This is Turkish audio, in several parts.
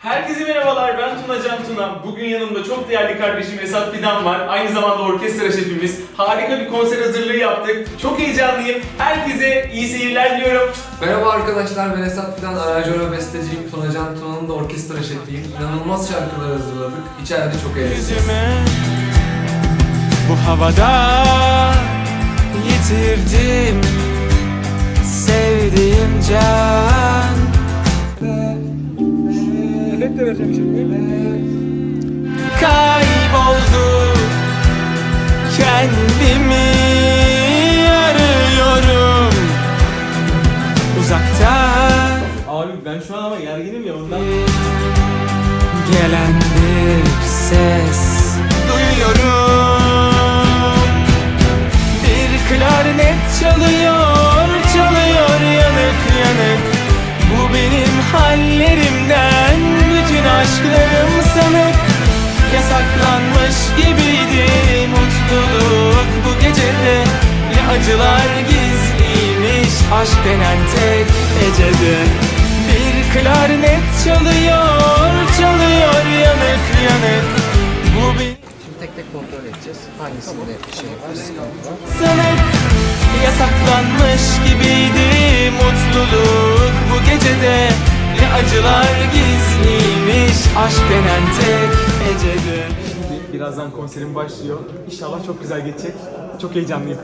Herkese merhabalar, ben Tuna Can Tuna. Bugün yanımda çok değerli kardeşim Esat Fidan var. Aynı zamanda orkestra şefimiz. Harika bir konser hazırlığı yaptık. Çok heyecanlıyım. Herkese iyi seyirler diliyorum. Merhaba arkadaşlar, ben Esat Fidan, aranjör ve besteciyim. Tunacan Tuna'nın da orkestra şefiyim. İnanılmaz şarkılar hazırladık. İçeride çok eğleneceğiz. Yüzümü bu havada yitirdim sevdiğim can Kayboldu. Kendimi arıyorum. Uzaktan Abi ben şu an ama gerginim ya ondan. Gelen bir ses. Duyuyorum. Bir klarnet çalıyor aşklarım sanık. Yasaklanmış gibiydi mutluluk bu gecede. Ne acılar gizliymiş aşk denen tek gecede Bir klarnet çalıyor, çalıyor yanık yanık. Bu bir Şimdi tek tek kontrol edeceğiz. Hangisinde bir şey var. sanık Yasaklanmış gibiydi mutluluk bu gecede Ne acılar gizliymiş aşk denen tek gecede Birazdan konserim başlıyor. İnşallah çok güzel geçecek. Çok heyecanlıyım.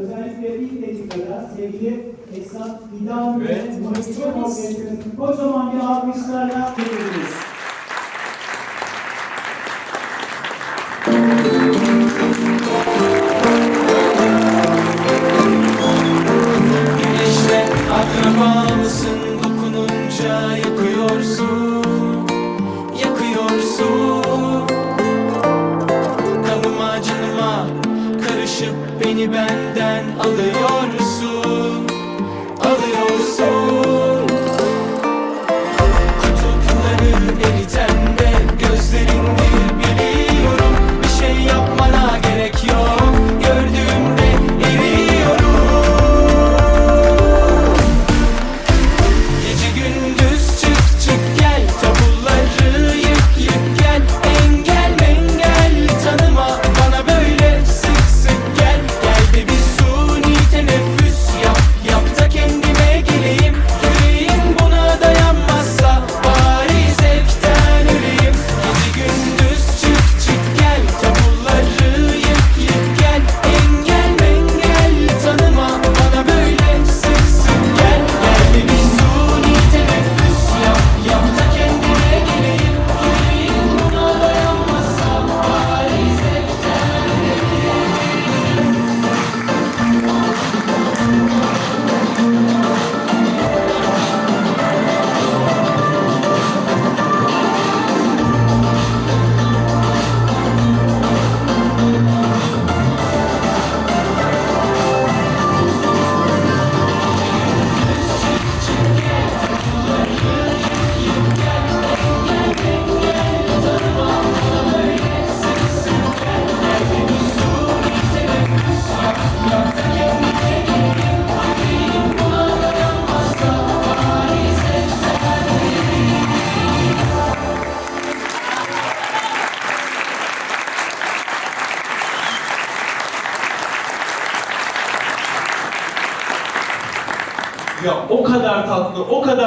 özellikle ilk dakikada sevgili Esat İdam ve Orkestrası'nı kocaman bir alkışlarla bekliyoruz. Güneşle akraba mısın dokununca yakıyorsun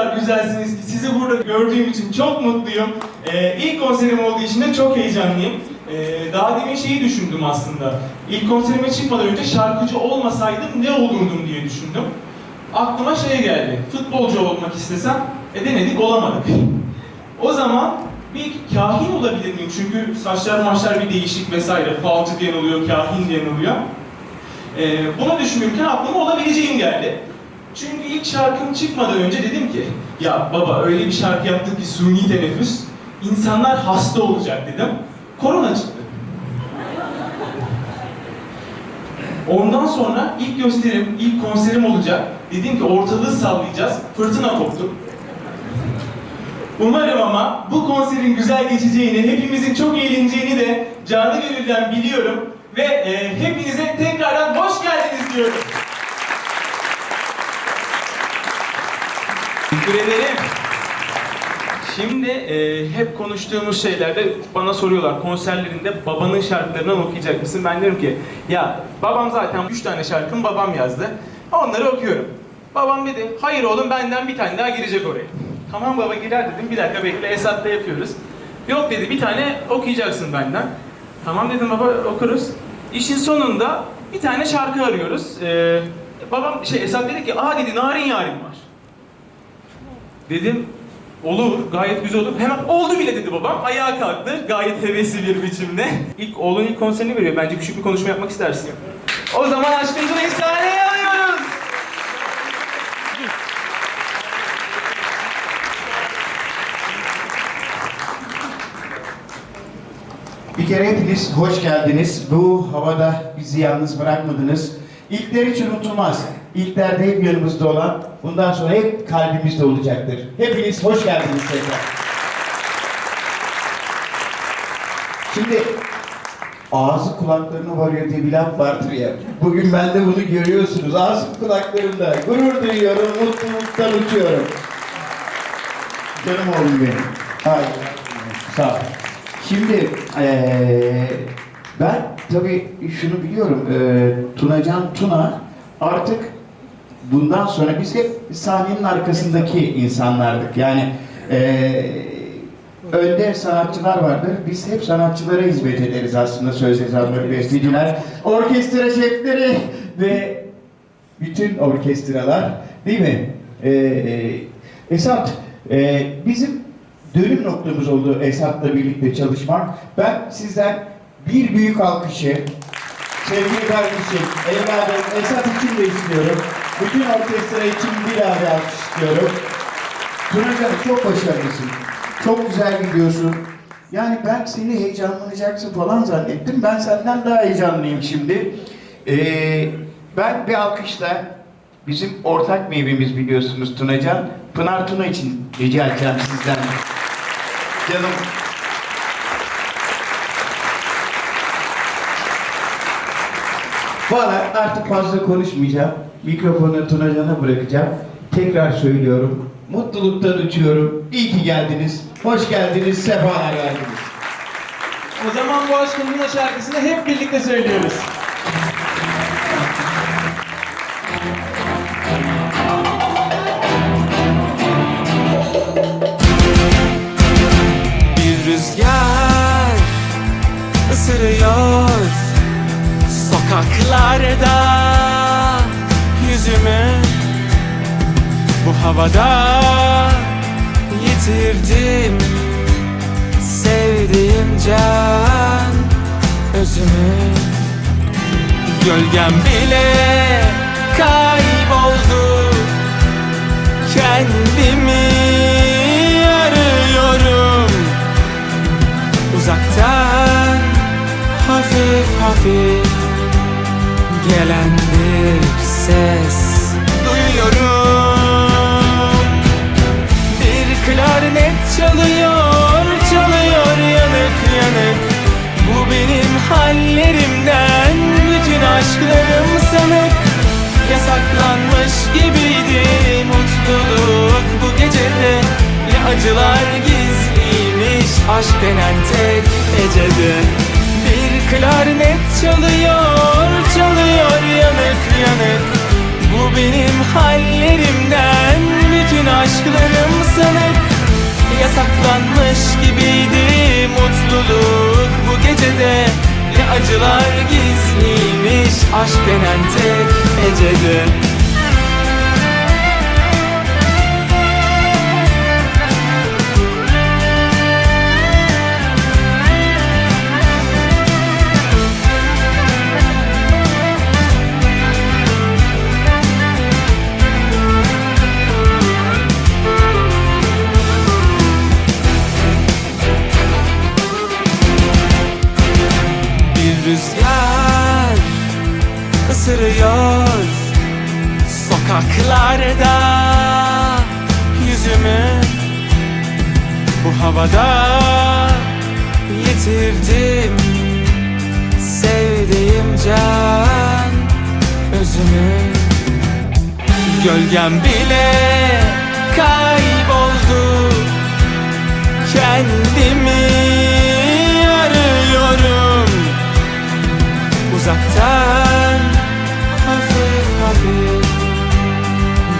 kadar güzelsiniz ki sizi burada gördüğüm için çok mutluyum. Ee, ilk konserim olduğu için de çok heyecanlıyım. Ee, daha demin şeyi düşündüm aslında. İlk konserime çıkmadan önce şarkıcı olmasaydım ne olurdum diye düşündüm. Aklıma şey geldi. Futbolcu olmak istesem, e denedik olamadık. O zaman bir kahin olabilir miyim? Çünkü saçlar maçlar bir değişik vesaire. Falcı diyen oluyor, kahin diyen oluyor. Ee, bunu düşünürken aklıma olabileceğim geldi. Çünkü ilk şarkım çıkmadan önce dedim ki ya baba öyle bir şarkı yaptık ki suni teneffüs insanlar hasta olacak dedim. Korona çıktı. Ondan sonra ilk gösterim, ilk konserim olacak. Dedim ki ortalığı sallayacağız. Fırtına koptu. Umarım ama bu konserin güzel geçeceğini, hepimizin çok eğleneceğini de canı gönülden biliyorum. Ve e, hepinize tekrardan hoş geldiniz diyorum. Teşekkür ederim. Şimdi e, hep konuştuğumuz şeylerde bana soruyorlar konserlerinde babanın şarkılarından okuyacak mısın? Ben diyorum ki ya babam zaten 3 tane şarkımı babam yazdı. Onları okuyorum. Babam dedi hayır oğlum benden bir tane daha girecek oraya. Tamam baba girer dedim bir dakika bekle Esat'ta yapıyoruz. Yok dedi bir tane okuyacaksın benden. Tamam dedim baba okuruz. İşin sonunda bir tane şarkı arıyoruz. E, babam şey Esat dedi ki aa dedi narin yarim var. Dedim olur gayet güzel olur. Hemen oldu bile dedi babam. Ayağa kalktı gayet hevesli bir biçimde. İlk oğlun ilk konserini veriyor. Bence küçük bir konuşma yapmak istersin. O zaman aşkımızın efsaneyi alıyoruz. Bir kere hepiniz hoş geldiniz. Bu havada bizi yalnız bırakmadınız. İlkler hiç unutulmaz. İlklerde hep yanımızda olan, bundan sonra hep kalbimizde olacaktır. Hepiniz hoş geldiniz tekrar. Şimdi ağzı kulaklarına varıyor diye bir laf vardır ya. Bugün ben de bunu görüyorsunuz. Ağzım kulaklarımda. Gurur duyuyorum, mutluluktan uçuyorum. Canım oğlum benim. Hayır. Sağ ol. Şimdi eee, ben tabii şunu biliyorum. Eee Tunacan Tuna artık bundan sonra biz hep sahnenin arkasındaki insanlardık. Yani eee önde sanatçılar vardır. Biz hep sanatçılara hizmet ederiz aslında söz yazarları, besteciler, orkestra şefleri ve bütün orkestralar değil mi? Ee, Esat, e, bizim dönüm noktamız oldu Esat'la birlikte çalışmak. Ben sizden bir büyük alkışı, sevgili kardeşim, evladım Esat için de istiyorum. Bütün orkestra için bir daha bir alkış istiyorum. Tunacan çok başarılısın. Çok güzel gidiyorsun. Yani ben seni heyecanlanacaksın falan zannettim. Ben senden daha heyecanlıyım şimdi. Ee, ben bir alkışla bizim ortak meyvemiz biliyorsunuz Tunacan. Pınar Tuna için rica edeceğim sizden. Canım. Valla artık fazla konuşmayacağım. Mikrofonu Tunacan'a bırakacağım. Tekrar söylüyorum. Mutluluktan uçuyorum. İyi ki geldiniz. Hoş geldiniz. Sefalar verdiniz. O zaman bu aşkın Luna şarkısını hep birlikte söylüyoruz. Havada yitirdim sevdiğim can özümü. Gölgem bile kayboldu kendimi arıyorum. Uzaktan hafif hafif gelen bir ses çalıyor çalıyor yanık yanık. Bu benim hallerimden bütün aşklarım sanık. Yasaklanmış gibiydi mutluluk bu gecede. Ne acılar gizliymiş aşk denen tek gecede bir klarnet çalıyor çalıyor yanık yanık. Bu benim hallerimden bütün aşklarım sanık Yasaklanmış gibiydi mutluluk bu gecede. Ne acılar gizliymiş aşk denen tek ecede havada yitirdim sevdiğim can özümü gölgem bile kayboldu Kendimi arıyorum. Uzaktan hafif hafif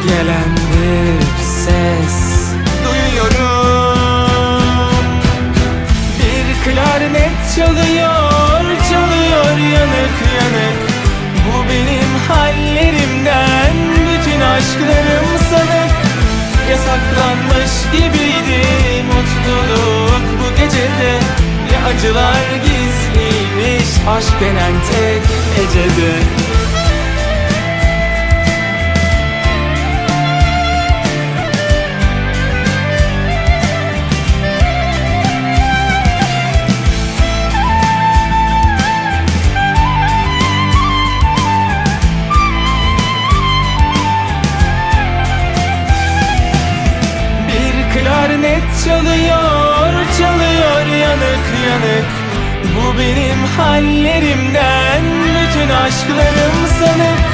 Gelen bir ses çalıyor, çalıyor yanık yanık. Bu benim hallerimden bütün aşklarım sanık. Yasaklanmış gibiydi mutluluk bu gecede. Ne acılar gizliymiş aşk denen tek ecede yanık yanık Bu benim hallerimden bütün aşklarım sanık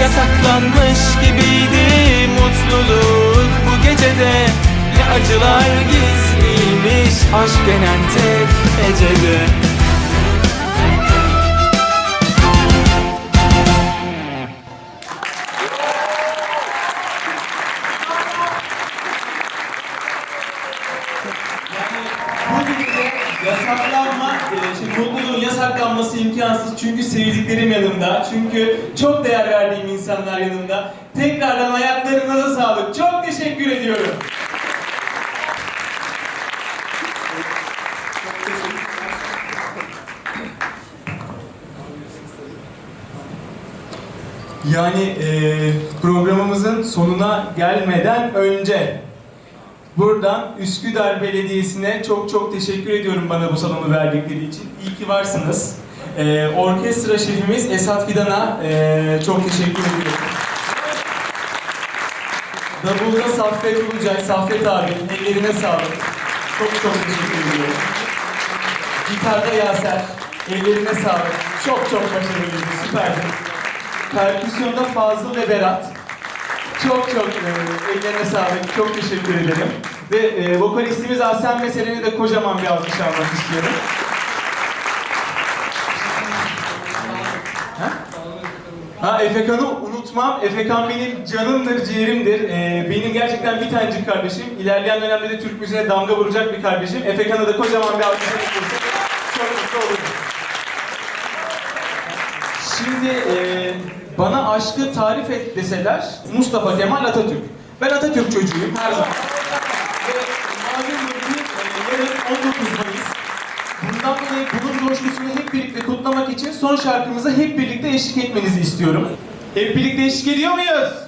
Yasaklanmış gibiydi mutluluk bu gecede. Ne acılar gizliymiş aşk denen tek ecede çünkü çok değer verdiğim insanlar yanımda. Tekrardan ayaklarınıza sağlık. Çok teşekkür ediyorum. Yani e, programımızın sonuna gelmeden önce buradan Üsküdar Belediyesi'ne çok çok teşekkür ediyorum bana bu salonu verdikleri için. İyi ki varsınız. E, orkestra şefimiz Esat Fidan'a e, çok teşekkür ediyorum. Davulda Saffet Ulucay, Saffet abi ellerine sağlık. Çok çok teşekkür ediyorum. Gitarda Yaser, ellerine sağlık. Çok çok başarılıydı, süperdi. Perküsyonda Fazıl ve Berat. Çok çok e, ellerine sağlık. Çok teşekkür ederim. Ve e, vokalistimiz Aslen Mesele'ne de kocaman bir alkış almak istiyorum. Ha Efekan'ı unutmam. Efekan benim canımdır, ciğerimdir. E, benim gerçekten bir tanecik kardeşim. İlerleyen dönemde de Türk müziğine damga vuracak bir kardeşim. Efekan'a da kocaman bir alkış alırsanız çok mutlu olurum. Şimdi e, bana aşkı tarif et deseler Mustafa Kemal Atatürk. Ben Atatürk çocuğuyum her zaman. Ve malum e, yarın 19 Mayıs. Bundan dolayı bunun coşkusunu hep birlikte kutlamak için son şarkımıza hep birlikte eşlik etmenizi istiyorum. Hep birlikte eşlik ediyor muyuz?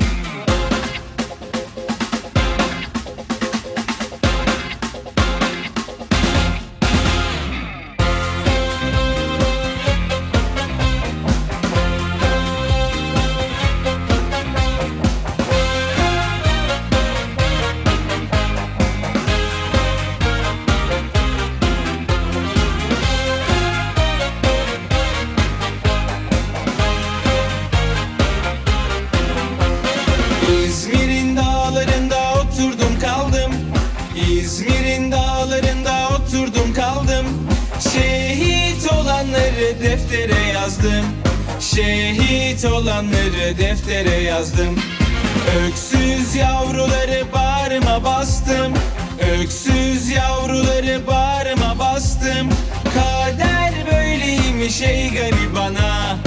yazdım. Şehit olanları deftere yazdım. Öksüz yavruları bağrıma bastım. Öksüz yavruları bağrıma bastım. Kader böyleymiş ey garibana.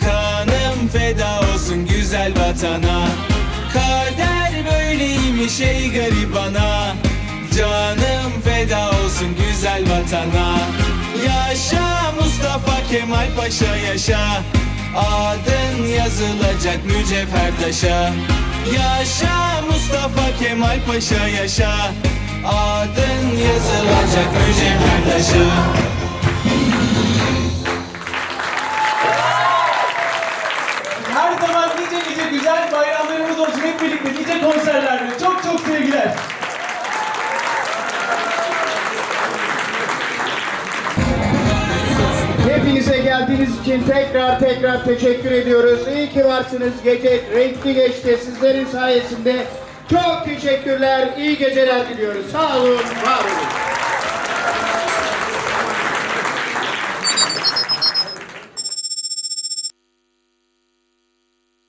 Kanım feda olsun güzel vatana. Kader böyleymiş ey garibana. Canım feda olsun güzel vatana Yaşa Mustafa Kemal Paşa yaşa. Adın yazılacak mücevher taşa. Yaşa Mustafa Kemal Paşa yaşa. Adın yazılacak mücevher taşa. Her zaman nice nice güzel bayramlarımız olsun. Hep birlikte nice konserlerde. Çok çok sevgiler. Geldiğiniz için tekrar tekrar teşekkür ediyoruz. İyi ki varsınız. Gece renkli geçti. Sizlerin sayesinde çok teşekkürler. İyi geceler diliyoruz. Sağ olun, var olun.